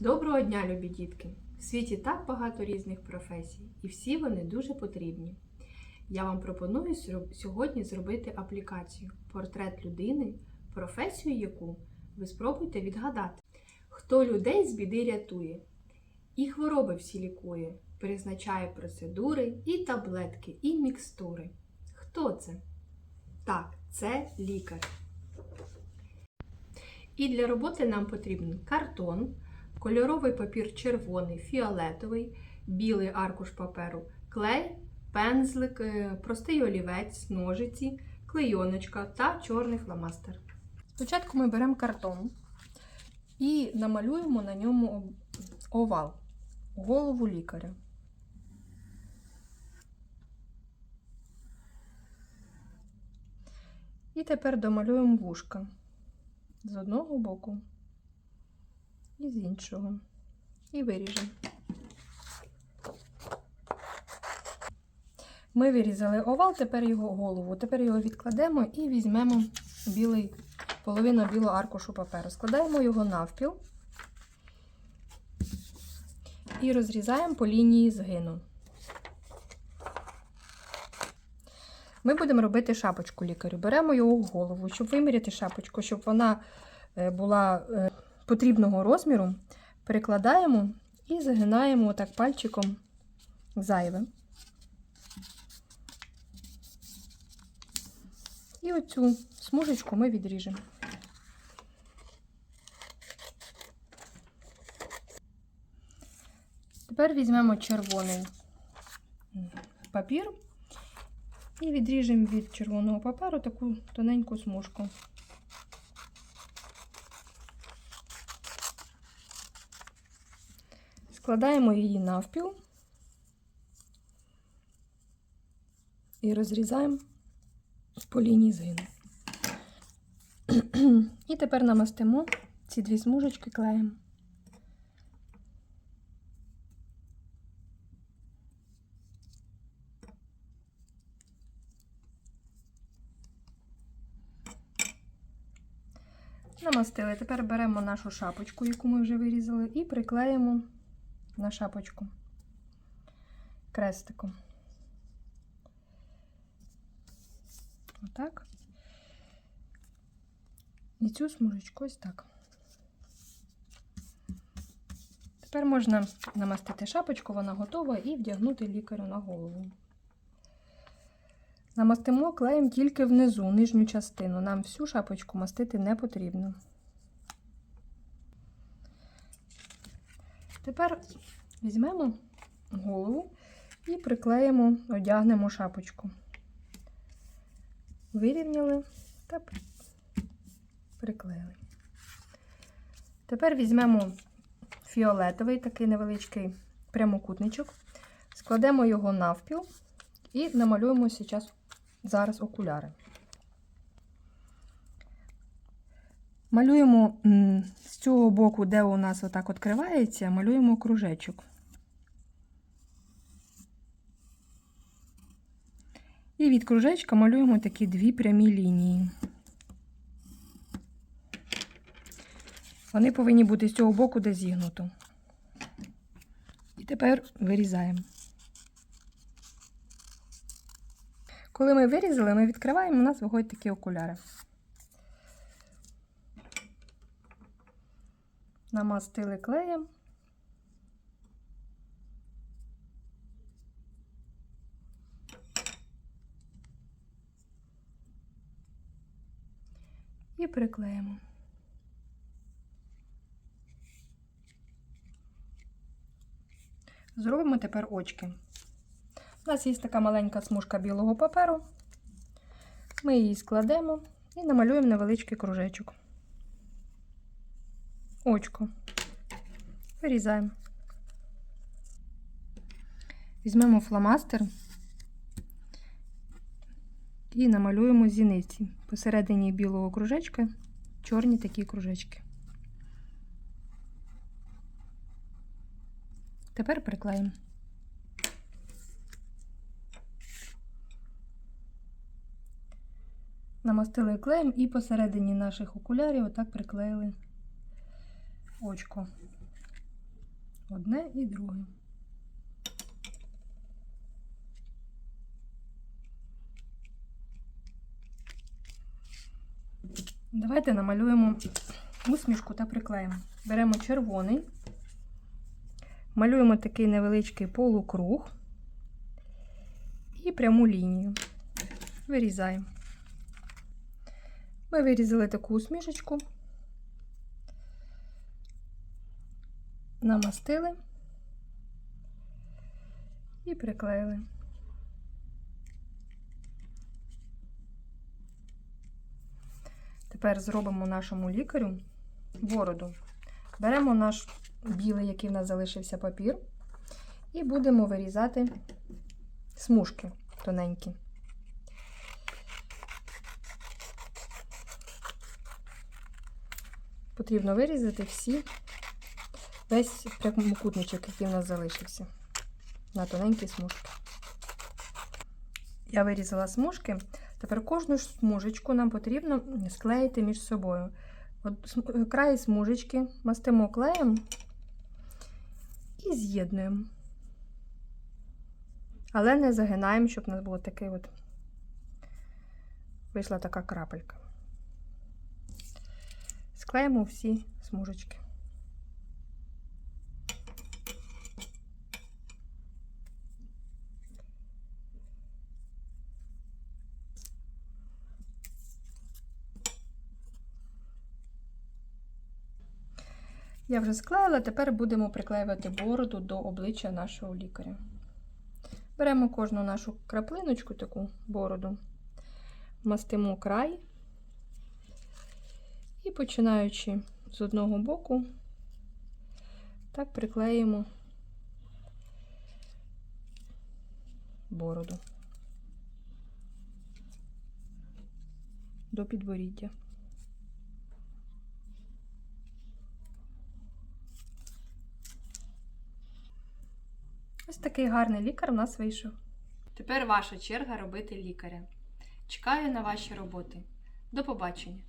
Доброго дня, любі дітки! В світі так багато різних професій, і всі вони дуже потрібні. Я вам пропоную сьогодні зробити аплікацію Портрет людини, професію яку ви спробуйте відгадати. Хто людей з біди рятує, і хвороби всі лікує, призначає процедури, і таблетки, і мікстури. Хто це? Так, це лікар. І для роботи нам потрібен картон, кольоровий папір червоний, фіолетовий, білий аркуш паперу, клей, пензлик, е, простий олівець, ножиці, клейоночка та чорний фломастер. Спочатку ми беремо картон і намалюємо на ньому овал, голову лікаря. І тепер домалюємо вушка з одного боку і з іншого. І виріжемо. Ми вирізали овал, тепер його голову. Тепер його відкладемо і візьмемо білий, половину білого аркушу паперу. Складаємо його навпіл і розрізаємо по лінії згину. Ми будемо робити шапочку лікарю. Беремо його голову, щоб виміряти шапочку, щоб вона е, була е, потрібного розміру, перекладаємо і загинаємо отак пальчиком зайве. І оцю смужечку ми відріжемо. Тепер візьмемо червоний папір і відріжемо від червоного паперу таку тоненьку смужку. Складаємо її навпіл і розрізаємо по лінії згину. І тепер намастимо ці дві смужечки клеєм. Намастили. Тепер беремо нашу шапочку, яку ми вже вирізали, і приклеїмо на шапочку крестиком. Отак. І цю смужечку ось так. Тепер можна намастити шапочку, вона готова, і вдягнути лікарю на голову. Намастимо клеєм тільки внизу, нижню частину. Нам всю шапочку мастити не потрібно. Тепер візьмемо голову і приклеїмо, одягнемо шапочку. Вирівняли та приклеїли. Тепер візьмемо фіолетовий такий невеличкий прямокутничок, складемо його навпіл і намалюємо зараз, окуляри. Малюємо з цього боку, де у нас отак відкривається, малюємо кружечок. І від кружечка малюємо такі дві прямі лінії. Вони повинні бути з цього боку, де зігнуто. І тепер вирізаємо. Коли ми вирізали, ми відкриваємо, у нас виходять такі окуляри. Намастили клеєм. І приклеїмо. Зробимо тепер очки. У нас є така маленька смужка білого паперу. Ми її складемо і намалюємо невеличкий кружечок. Очко. Вирізаємо. Візьмемо фломастер і намалюємо зіниці. Посередині білого кружечка чорні такі кружечки. Тепер приклеїмо. намастили клеєм і посередині наших окулярів отак приклеїли очко. одне і друге. Давайте намалюємо усмішку та приклеїмо. Беремо червоний, малюємо такий невеличкий полукруг і пряму лінію. Вирізаємо. Ми вирізали таку усмішечку, намастили і приклеїли. Тепер зробимо нашому лікарю бороду. Беремо наш білий, який в нас залишився папір, і будемо вирізати смужки тоненькі. Потрібно вирізати всі, весь прямокутничок, який в нас залишився, на тоненькі смужки. Я вирізала смужки. Тепер кожну смужечку нам потрібно склеїти між собою. От край смужечки мастимо клеєм і з'єднуємо. Але не загинаємо, щоб у нас було такий от вийшла така крапелька. Склеїмо всі смужечки. Я вже склеїла, тепер будемо приклеювати бороду до обличчя нашого лікаря. Беремо кожну нашу краплиночку, таку бороду, мастимо край і починаючи з одного боку, так приклеїмо бороду до підборіддя. Ось такий гарний лікар у нас вийшов. Тепер ваша черга робити лікаря. Чекаю на ваші роботи. До побачення!